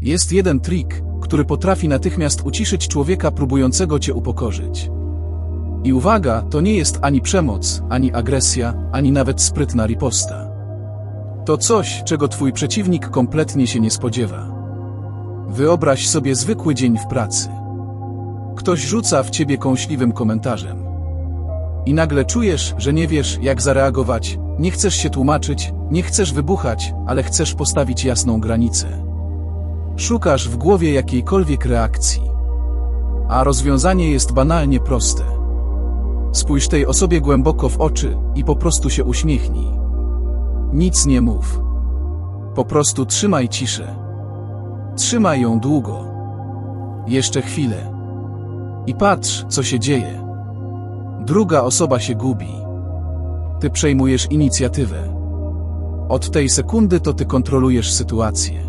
Jest jeden trik, który potrafi natychmiast uciszyć człowieka próbującego cię upokorzyć. I uwaga, to nie jest ani przemoc, ani agresja, ani nawet sprytna riposta. To coś, czego twój przeciwnik kompletnie się nie spodziewa. Wyobraź sobie zwykły dzień w pracy. Ktoś rzuca w ciebie kąśliwym komentarzem. I nagle czujesz, że nie wiesz, jak zareagować, nie chcesz się tłumaczyć, nie chcesz wybuchać, ale chcesz postawić jasną granicę. Szukasz w głowie jakiejkolwiek reakcji. A rozwiązanie jest banalnie proste. Spójrz tej osobie głęboko w oczy i po prostu się uśmiechnij. Nic nie mów. Po prostu trzymaj ciszę. Trzymaj ją długo. Jeszcze chwilę. I patrz, co się dzieje. Druga osoba się gubi. Ty przejmujesz inicjatywę. Od tej sekundy to ty kontrolujesz sytuację.